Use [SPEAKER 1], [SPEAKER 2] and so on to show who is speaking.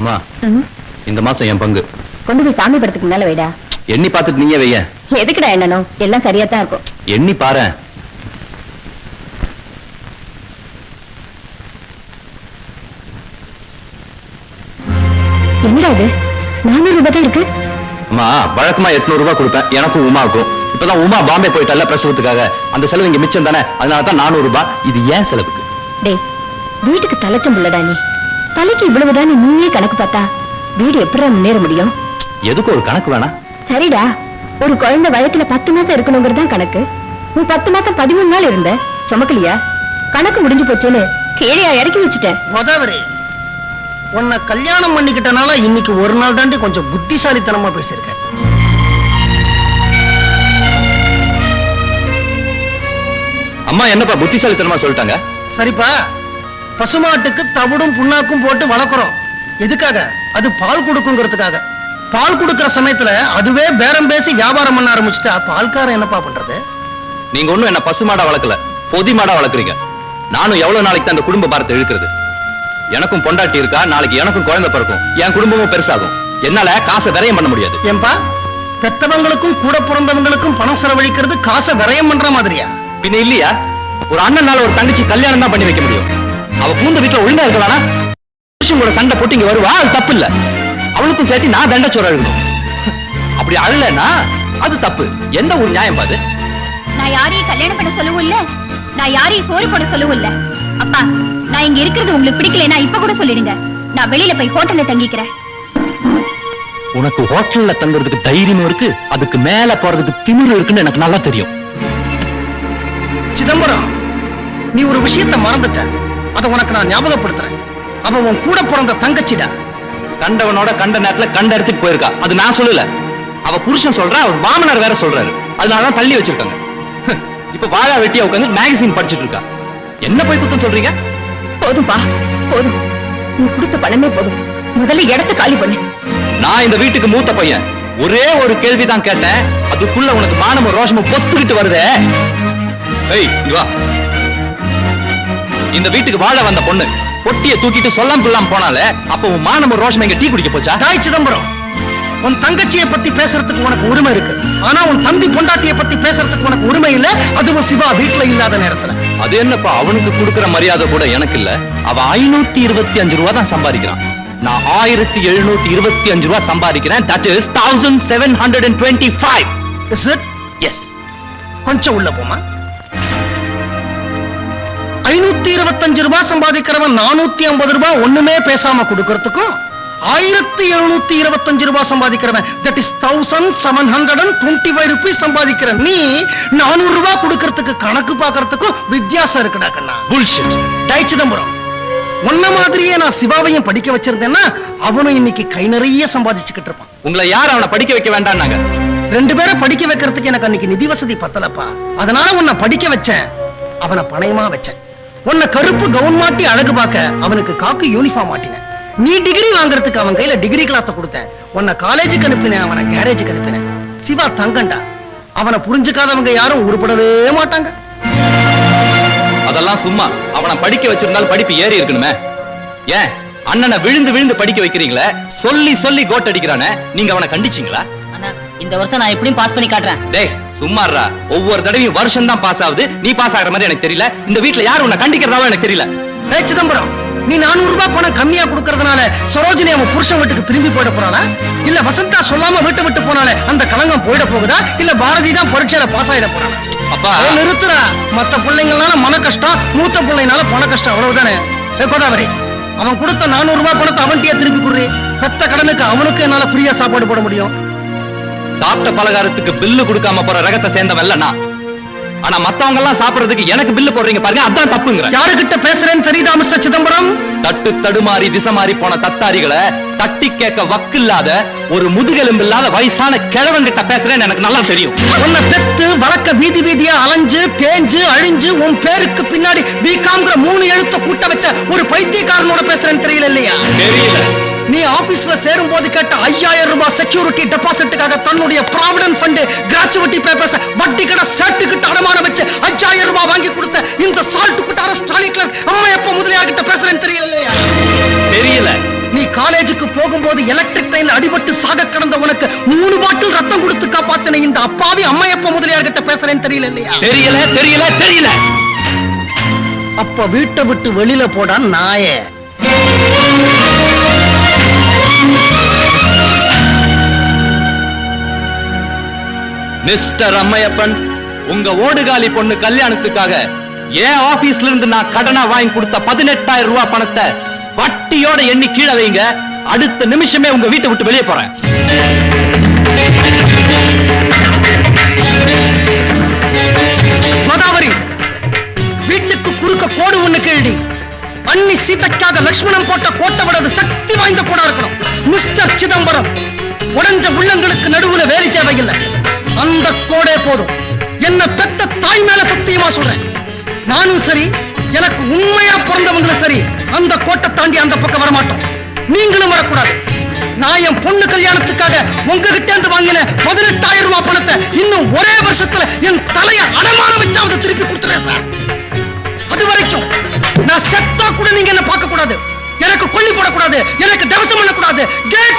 [SPEAKER 1] அம்மா இந்த மாசம் என் பங்கு.
[SPEAKER 2] கொண்டு போய் சாமி படத்துக்கு மேல வைடா.
[SPEAKER 1] எண்ணி பார்த்துட்டு நீயே வைய
[SPEAKER 2] எதுக்குடா என்னனும் எல்லாம் சரியா தான் இருக்கும்.
[SPEAKER 1] எண்ணி பாரு.
[SPEAKER 2] என்னடா இது? நானூறு ரூபாய் தான் இருக்கு.
[SPEAKER 1] அம்மா வழக்கமா எட்நூறு ரூபாய் கொடுப்பேன். எனக்கும் உமாவுக்கும். இப்பதான் உமா பாம்பே போயிட்டல்ல பிரசவத்துக்காக. அந்த செலவு இங்க மிச்சம் தானே. அதனால தான் நானூறு ரூபாய். இது ஏன் செலவுக்கு?
[SPEAKER 2] டேய் வீட்டுக்கு தலைச்சம் புள்ளடா நீ. தலைக்கு இவ்வளவுதான் நீயே கணக்கு பார்த்தா? வீடு எப்படி முன்னேற முடியும்?
[SPEAKER 1] எதுக்கு ஒரு கணக்கு வேணா?
[SPEAKER 2] சரிடா. ஒரு குழந்தை வயத்துல பத்து மாசம் இருக்கணுங்கிறது தான் கணக்கு. நீ பத்து மாசம் பதிமூணு நாள் இருந்த. சுமக்கலியா? கணக்கு முடிஞ்சு போச்சுன்னு கீழே இறக்கி வச்சுட்டேன்.
[SPEAKER 3] கோதாவரி உன்னை கல்யாணம் பண்ணிக்கிட்டனால இன்னைக்கு ஒரு நாள் தாண்டி கொஞ்சம் புத்திசாலித்தனமா பேசியிருக்க.
[SPEAKER 1] அம்மா என்னப்பா புத்திசாலித்தனமா சொல்லிட்டாங்க?
[SPEAKER 3] சரிப்பா. பசுமாட்டுக்கு தவிடும் புண்ணாக்கும் போட்டு வளர்க்குறோம். எதுக்காக? அது பால் கொடுக்குங்கிறதுக்காக. பால் கொடுக்கிற சமயத்துல அதுவே பேரம் பேசி வியாபாரம் பண்ண ஆரம்பிச்சுட்டா பால்காரன் என்னப்பா பண்றது?
[SPEAKER 1] நீங்க ஒண்ணும் என்ன பசு மாடா வளர்க்கல பொதி மாடா வளர்க்குறீங்க. நானும் எவ்வளவு நாளைக்கு அந்த குடும்ப பாரத்தை இழுக்கிறது? எனக்கும் பொண்டாட்டி இருக்கா? நாளைக்கு எனக்கும் குழந்தை பிறக்கும். என் குடும்பமும் பெருசாகும். என்னால காசை விரயம் பண்ண முடியாது.
[SPEAKER 3] ஏன்பா? பெத்தவங்களுக்கும் கூட பிறந்தவங்களுக்கும் பணம் செலவழிக்கிறது காசை விரயம் பண்ற மாதிரியா?
[SPEAKER 1] பின்ன இல்லையா? ஒரு அண்ணனால ஒரு தங்கச்சி கல்யாணம் தான் பண்ணி வைக்க முடியும். அவ பூந்த வீட்டுல ஒழுங்கா இருக்க வேணா புருஷன் கூட சண்டை போட்டு இங்க வருவா? அது தப்பு இல்ல அவளுக்கும் சேர்த்து நான் தண்டச்சோர அழுகணும். அப்படி அழலன்னா அது தப்பு. எந்த ஒரு நியாயம் பாது?
[SPEAKER 2] நான் யாரையும் கல்யாணம் பண்ண சொல்லவும் இல்ல. நான் யாரையும் சோறு போட சொல்லவும் இல்ல. அப்பா நான் இங்க இருக்கிறது உங்களுக்கு பிடிக்கலனா இப்ப கூட சொல்லிடுங்க. நான் வெளியில போய் ஹோட்டல்ல தங்கிக்கிறேன்.
[SPEAKER 1] உனக்கு ஹோட்டல்ல தங்குறதுக்கு தைரியம் இருக்கு அதுக்கு மேல போறதுக்கு திமிரு இருக்குன்னு எனக்கு நல்லா தெரியும்.
[SPEAKER 3] சிதம்பரம் நீ ஒரு விஷயத்தை மறந்துட்ட. அதை உனக்கு நான் ஞாபகப்படுத்துறேன். அவ உன் கூட பிறந்த தங்கச்சிடா.
[SPEAKER 1] கண்டவனோட கண்ட நேரத்துல கண்ட இடத்துக்கு போயிருக்கா. அது நான் சொல்லல. அவ புருஷன் சொல்றா அவர் மாமனார் வேற சொல்றாரு. அதனாலதான் தள்ளி வச்சிருக்காங்க. இப்ப வாழா வெட்டியா உட்காந்து மேகசின் படிச்சிட்டு இருக்கா. என்ன போய் குத்தம் சொல்றீங்க?
[SPEAKER 2] போதும்பா போதும். நீ கொடுத்த பணமே போதும். முதல்ல இடத்த காலி பண்ணு.
[SPEAKER 1] நான் இந்த வீட்டுக்கு மூத்த பையன். ஒரே ஒரு கேள்விதான் கேட்டேன். அதுக்குள்ள உனக்கு மானமும் ரோஷமும் பொத்துக்கிட்டு வருதே. ஏய் வா. இந்த வீட்டுக்கு வாழ வந்த பொண்ணு பொட்டிய தூக்கிட்டு சொல்லாம கொள்ளாம போனாலே அப்ப உன் மானமும் ரோஷம் எங்க டீ குடிக்க போச்சா?
[SPEAKER 3] தாய் சிதம்பரம் உன் தங்கச்சியை பத்தி பேசுறதுக்கு உனக்கு உரிமை இருக்கு. ஆனா உன் தம்பி பொண்டாட்டியை பத்தி பேசுறதுக்கு உனக்கு உரிமை இல்ல. அதுவும் சிவா வீட்டுல இல்லாத நேரத்துல.
[SPEAKER 1] அது என்னப்பா அவனுக்கு கொடுக்கிற மரியாதை கூட எனக்கு இல்ல. அவன் ஐநூத்தி இருபத்தி அஞ்சு ரூபா தான் சம்பாதிக்கிறான். நான் ஆயிரத்தி எழுநூத்தி இருபத்தி அஞ்சு ரூபா சம்பாதிக்கிறேன். That is thousand seven hundred and twenty five
[SPEAKER 3] Is it?
[SPEAKER 1] Yes
[SPEAKER 3] கொஞ்சம் உள்ள போமா ஐநூத்தி இருபத்தஞ்சு ரூபாய் சம்பாதிக்கிறவன் நானூத்தி ஐம்பது ரூபாய் ஒண்ணுமே பேசாம கொடுக்கறதுக்கும் ஆயிரத்தி எழுநூத்தி இருபத்தஞ்சு ரூபாய் சம்பாதிக்கிறவன் that is thousand seven hundred and twenty five rupees சம்பாதிக்கிற நீ நானூறு ரூபாய் கொடுக்கறதுக்கு கணக்கு பார்க்கறதுக்கும் வித்தியாசம் இருக்குடா கண்ணா.
[SPEAKER 1] புல்ஷிட்
[SPEAKER 3] டை சிதம்பரம் உன்ன மாதிரியே நான் சிவாவையும் படிக்க வச்சிருந்தேன்னா அவனும் இன்னைக்கு கை நிறைய சம்பாதிச்சுக்கிட்டு இருப்பான்.
[SPEAKER 1] உங்களை யார் அவனை படிக்க வைக்க வேண்டாம்னாங்க?
[SPEAKER 3] ரெண்டு பேரை படிக்க வைக்கிறதுக்கு எனக்கு அன்னைக்கு நிதி வசதி பத்தலப்பா. அதனால உன்னை படிக்க வச்சேன். அவனை பணயமா வச்சேன். உன்னை கருப்பு கவுன் மாட்டி அழகு பார்க்க அவனுக்கு காக்கு யூனிஃபார்ம் மாட்டினேன். நீ டிகிரி வாங்குறதுக்கு அவன் கையில டிகிரி கிளாத்த கொடுத்தேன். உன்னை காலேஜுக்கு அனுப்பினேன் அவனை கேரேஜுக்கு அனுப்பினேன். சிவா தங்கண்டா. அவனை புரிஞ்சுக்காதவங்க யாரும் உருப்படவே மாட்டாங்க.
[SPEAKER 1] அதெல்லாம் சும்மா. அவனை படிக்க வச்சிருந்தாலும் படிப்பு ஏறி இருக்கணுமே. ஏன்? அண்ணனை விழுந்து விழுந்து படிக்க வைக்கிறீங்களே? சொல்லி சொல்லி கோட் அடிக்கிறானே. நீங்க அவனை கண்டிச்சீங்களா?
[SPEAKER 4] அண்ணா இந்த வருஷம் நான் எப்படியும் பாஸ் பண்ணி காட்டுறேன்.
[SPEAKER 1] டேய் சும்மாறா ஒவ்வொரு தடவையும் வருஷம் தான் பாஸ் ஆகுது. நீ பாஸ் ஆகுற மாதிரி எனக்கு தெரியல. இந்த வீட்ல யார் உன்னை கண்டிக்கிறதாவோ எனக்கு தெரியல.
[SPEAKER 3] ஏய் சிதம்பரம் நீ நானூறு ரூபாய் பணம் கம்மியா கொடுக்கறதுனால சரோஜினி அவன் புருஷன் வீட்டுக்கு திரும்பி போயிட போறாளா? இல்ல வசந்தா சொல்லாம வீட்டை விட்டு போனாலே அந்த களங்கம் போயிட போகுதா? இல்ல பாரதி தான் பரீட்சையில பாஸ் ஆயிட போறாளா?
[SPEAKER 1] அப்பா.
[SPEAKER 3] ஏய், நிறுத்துடா. மத்த பிள்ளைங்களால மன கஷ்டம் மூத்த பிள்ளைனால பண கஷ்டம் அவ்வளவுதானே? ஏ கோதாவரி அவன் கொடுத்த நானூறு ரூபாய் பணத்தை அவன்கிட்டயே திருப்பி குடுறி. பெத்த கடனுக்கு அவனுக்கு என்னால ஃப்ரீயா சாப்பாடு போட முடியும்.
[SPEAKER 1] சாப்பிட்ட பலகாரத்துக்கு பில்லு கொடுக்காம போற ரகத்தை சேர்ந்தவன் இல்ல நான். ஆனா மத்தவங்க எல்லாம் சாப்பிடுறதுக்கு எனக்கு பில்லு போடுறீங்க பாருங்க அதான் தப்புங்கிறேன்.
[SPEAKER 3] யாருகிட்ட பேசுறேன்னு தெரியுதா மிஸ்டர் சிதம்பரம்?
[SPEAKER 1] தட்டு தடுமாறி திசை மாறி போன தத்தாரிகளை தட்டி கேட்க வக்கு இல்லாத ஒரு முதுகெலும்பு இல்லாத வயசான கிழவன் கிட்ட பேசுறேன்னு எனக்கு நல்லா தெரியும்.
[SPEAKER 3] உன்னை பெத்து வழக்க வீதி வீதியா அலைஞ்சு தேஞ்சு அழிஞ்சு உன் பேருக்கு பின்னாடி பிகாம்ங்கிற மூணு எழுத்த கூட்ட வச்ச ஒரு பைத்தியக்காரனோட பேசுறேன்னு தெரியல இல்லையா?
[SPEAKER 1] தெரியல.
[SPEAKER 3] நீ ஆபீஸ்ல சேரும் போது கேட்ட ஐயாயிரம் ரூபாய் செக்யூரிட்டி டெபாசிட்டுக்காக தன்னுடைய ப்ராவிடன்ட் ஃபண்ட் கிராச்சுவிட்டி பேப்பர்ஸ் வட்டி கடை சேட்டுக்கிட்ட அடமான வச்சு அஞ்சாயிரம் ரூபாய் வாங்கி கொடுத்த இந்த சால்ட் குட்டார ஸ்டாலின் கிளர்க் அம்மா எப்ப முதலியார் கிட்ட பேசுறேன்னு தெரியல இல்லையா
[SPEAKER 1] தெரியல.
[SPEAKER 3] நீ காலேஜுக்கு போகும்போது எலக்ட்ரிக் ட்ரெயின்ல அடிபட்டு சாக கிடந்த உனக்கு மூணு பாட்டில் ரத்தம் கொடுத்து காப்பாத்தின இந்த அப்பாவி அம்மையப்ப முதலியார்கிட்ட பேசுறேன்னு தெரியல இல்லையா
[SPEAKER 1] தெரியல தெரியல தெரியல.
[SPEAKER 3] அப்ப வீட்டை விட்டு வெளியில போடா நாயே.
[SPEAKER 1] மிஸ்டர் அம்மையப்பன் உங்க ஓடுகாலி பொண்ணு கல்யாணத்துக்காக என் ஆபீஸ்ல இருந்து நான் கடனா வாங்கி கொடுத்த பதினெட்டாயிரம் ரூபாய் பணத்தை வட்டியோட எண்ணி கீழே வைங்க. அடுத்த நிமிஷமே உங்க வீட்டை விட்டு வெளியே போறேன்.
[SPEAKER 3] கோதாவரி வீட்டுக்கு குறுக்க கோடு ஒண்ணு கேள்வி அன்னி சீதைக்காக லக்ஷ்மணன் போட்ட கோட்டை விட சக்தி வாய்ந்த கூட இருக்கணும். மிஸ்டர் சிதம்பரம் உடைஞ்ச உள்ளங்களுக்கு நடுவுல வேலை தேவையில்லை. அந்த கோடே போதும். என்ன பெத்த தாய் மேல சத்தியமா சொல்றேன். நானும் சரி எனக்கு உண்மையா பிறந்தவங்களும் சரி அந்த கோட்டை தாண்டி அந்த பக்கம் வரமாட்டோம். நீங்களும் வரக்கூடாது. நான் என் பொண்ணு கல்யாணத்துக்காக உங்ககிட்ட இருந்து வாங்கின பதினெட்டாயிரம் ரூபாய் பணத்தை இன்னும் ஒரே வருஷத்துல என் தலைய அடமான வச்சாவது திருப்பி கொடுத்துறேன் சார். அது வரைக்கும் நான் செத்தா கூட நீங்க என்ன பார்க்க கூடாது எனக்கு கொல்லி போடக்கூடாது. எனக்கு தவசம் பண்ணக்கூடாது. கெட்